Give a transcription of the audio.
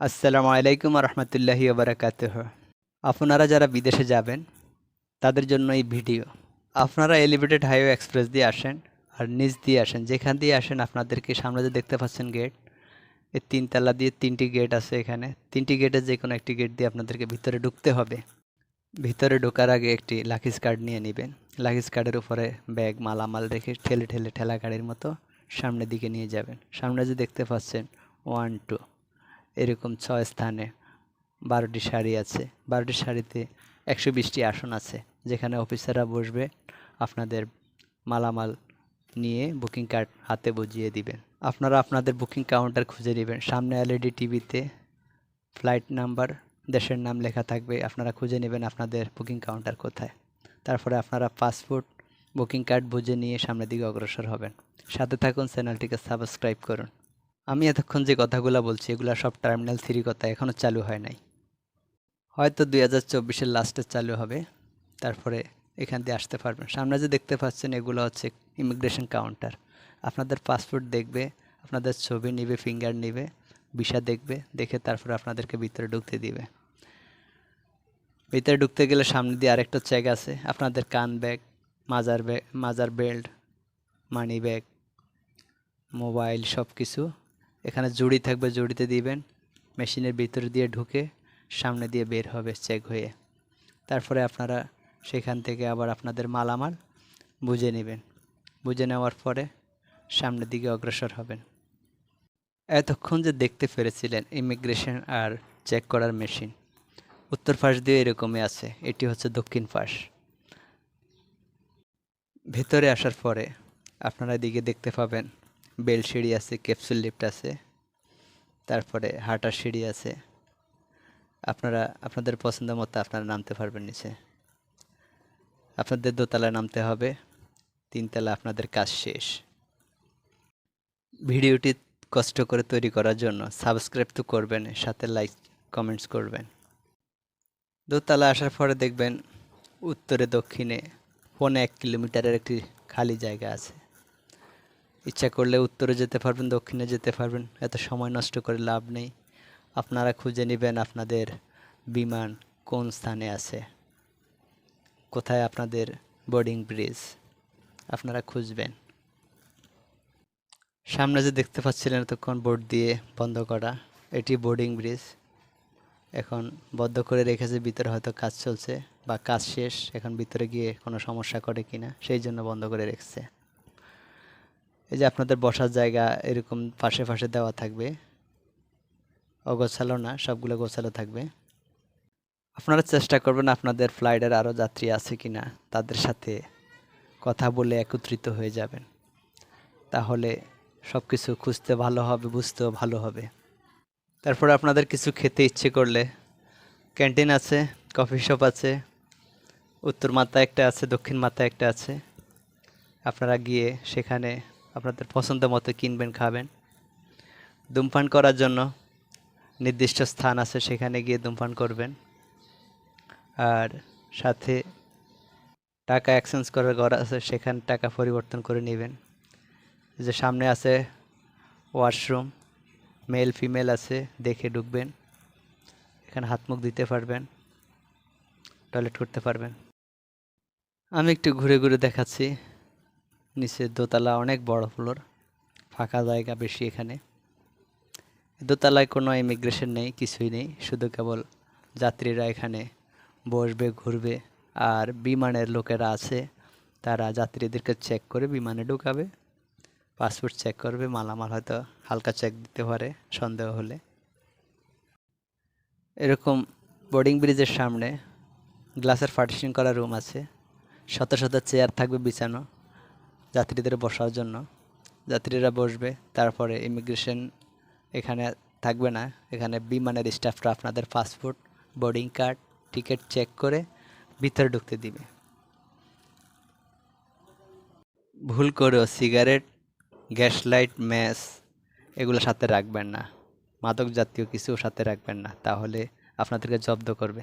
আসসালামু আলাইকুম রহমতুল্লাহি ওবরাকাতুহ আপনারা যারা বিদেশে যাবেন, তাদের জন্য এই ভিডিও। আপনারা এলিভেটেড হাইওয়ে এক্সপ্রেস দিয়ে আসেন আর নিচ দিয়ে আসেন। যেখান দিয়ে আসেন আপনাদেরকে সামনে যে দেখতে পাচ্ছেন গেট এই তিনতলা দিয়ে তিনটি গেট আছে এখানে। তিনটি গেটে যে কোনো একটি গেট দিয়ে আপনাদেরকে ভিতরে ঢুকতে হবে। ভিতরে ঢোকার আগে একটি লাকিস কার্ড নিয়ে নেবেন। লাকিস কার্ডের উপরে ব্যাগ মালামাল রেখে ঠেলে ঠেলে ঠেলা গাড়ির মতো সামনের দিকে নিয়ে যাবেন। সামনে যে দেখতে পাচ্ছেন ওয়ান টু এরকম ছয় স্থানে বারোটি শাড়ি আছে। বারোটি শাড়িতে একশো বিশটি আসন আছে, যেখানে অফিসাররা বসবে, আপনাদের মালামাল নিয়ে বুকিং কার্ড হাতে বুঝিয়ে দিবেন। আপনারা আপনাদের বুকিং কাউন্টার খুঁজে নেবেন। সামনে এলইডি টিভিতে ফ্লাইট নাম্বার, দেশের নাম লেখা থাকবে, আপনারা খুঁজে নেবেন আপনাদের বুকিং কাউন্টার কোথায়। তারপরে আপনারা পাসপোর্ট, বুকিং কার্ড বুঝে নিয়ে সামনের দিকে অগ্রসর হবেন। সাথে থাকুন, চ্যানেলটিকে সাবস্ক্রাইব করুন। আমি এতক্ষণ যে কথাগুলো বলছি, এগুলো সব টার্মিনাল থ্রি কথা এখনও চালু হয় নাই। হয়তো দুই হাজার চব্বিশের লাস্টে চালু হবে, তারপরে এখান দিয়ে আসতে পারবেন। সামনে যে দেখতে পাচ্ছেন, এগুলো হচ্ছে ইমিগ্রেশন কাউন্টার আপনাদের পাসপোর্ট দেখবে, আপনাদের ছবি নিবে ফিঙ্গার নিবে ভিসা দেখবে, দেখে তারপরে আপনাদেরকে ভিতরে ঢুকতে দিবে। ভিতরে ঢুকতে গেলে সামনে দিয়ে আরেকটা চেক আছে, আপনাদের কান ব্যাগ মাজার ব্যাগ মাজার বেল্ট মানি ব্যাগ মোবাইল সব কিছু এখানে জুড়ি থাকবে, জুড়িতে দিবেন। মেশিনের ভিতর দিয়ে ঢুকে সামনে দিয়ে বের হবে চেক হয়ে। তারপরে আপনারা সেখান থেকে আবার আপনাদের মালামাল বুঝে নেবেন। বুঝে নেওয়ার পরে সামনের দিকে অগ্রসর হবেন। এতক্ষণ যে দেখতে পেরেছিলেন ইমিগ্রেশন আর চেক করার মেশিন, উত্তর পাশ দিয়ে এরকমই আছে, এটি হচ্ছে দক্ষিণ পাশ। ভেতরে আসার পরে আপনারা এদিকে দেখতে পাবেন বেল সিঁড়ি আছে, ক্যাপসুল লিফট আছে, তারপরে হাঁটার সিঁড়ি আছে। আপনারা, আপনাদের পছন্দ মতো আপনারা নামতে পারবেন নিচে। আপনাদের দোতলায় নামতে হবে, তিনতলা আপনাদের কাজ শেষ। ভিডিওটি কষ্ট করে তৈরি করার জন্য সাবস্ক্রাইব তো করবেন, সাথে লাইক, কমেন্টস করবেন। দোতলা আসার পরে দেখবেন উত্তরে দক্ষিণে পৌনে এক কিলোমিটারের একটি খালি জায়গা আছে। ইচ্ছা করলে উত্তরে যেতে পারবেন, দক্ষিণে যেতে পারবেন। এত সময় নষ্ট করে লাভ নেই। আপনারা খুঁজে নেবেন আপনাদের বিমান কোন স্থানে আছে। কোথায় আপনাদের বোর্ডিং ব্রিজ আপনারা খুঁজবেন। সামনে যে দেখতে পাচ্ছিলেন এতক্ষণ বোর্ড দিয়ে বন্ধ করা, এটি বোর্ডিং ব্রিজ এখন বদ্ধ করে রেখেছে, ভিতরে হয়তো কাজ চলছে বা কাজ শেষ, এখন ভিতরে গিয়ে কোনো সমস্যা করে কিনা, সেই জন্য বন্ধ করে রেখেছে। এই যে আপনাদের বসার জায়গা এরকম পাশে পাশে দেওয়া থাকবে। অগোছালো না, সবগুলো গোছালো থাকবে। আপনারা চেষ্টা করবেন আপনাদের ফ্লাইটের আরও যাত্রী আছে কি না তাদের সাথে কথা বলে একত্রিত হয়ে যাবেন। তাহলে সব কিছু খুঁজতে ভালো হবে, বুঝতেও ভালো হবে। তারপরে আপনাদের কিছু খেতে ইচ্ছে করলে, ক্যান্টিন আছে, কফি শপ আছে, উত্তর মাথায় একটা আছে, দক্ষিণ মাথায় একটা আছে। আপনারা গিয়ে সেখানে আপনাদের পছন্দ মতো কিনবেন, খাবেন। ধূমপান করার জন্য নির্দিষ্ট স্থান আছে, সেখানে গিয়ে ধূমপান করবেন। আর সাথে টাকা এক্সচেঞ্জ করার ঘর আছে, সেখানে টাকা পরিবর্তন করে নেবেন। যে সামনে আছে ওয়াশরুম মেল ফিমেল আছে, দেখে ঢুকবেন। এখানে হাত মুখ দিতে পারবেন টয়লেট করতে পারবেন। আমি একটু ঘুরে ঘুরে দেখাচ্ছি। নিচে দোতলা অনেক বড় ফ্লোর, ফাঁকা জায়গা বেশি এখানে। দোতলায় কোনো ইমিগ্রেশন নেই, কিছুই নেই, শুধু কেবল যাত্রীরা এখানে বসবে, ঘুরবে, আর বিমানের লোকেরা আছে, তারা যাত্রীদেরকে চেক করে বিমানে ঢুকাবে পাসপোর্ট চেক করবে, মালামাল হয়তো হালকা চেক দিতে পারে, সন্দেহ হলে। এরকম বোর্ডিং ব্রিজের সামনে গ্লাসের পার্টিশন করা রুম আছে, শত শত চেয়ার থাকবে বিছানো। যাত্রীদের বসার জন্য। যাত্রীরা বসবে, তারপরে ইমিগ্রেশন এখানে থাকবে না। এখানে বিমানের স্টাফরা আপনাদের passport boarding card ticket check করে ভিতরে ঢুকতে দিবে। ভুল করেও সিগারেট গ্যাস লাইট ম্যাচ এগুলো সাথে রাখবেন না। মাদক জাতীয় কিছু সাথে রাখবেন না। তাহলে আপনাদেরকে জব্দ করবে।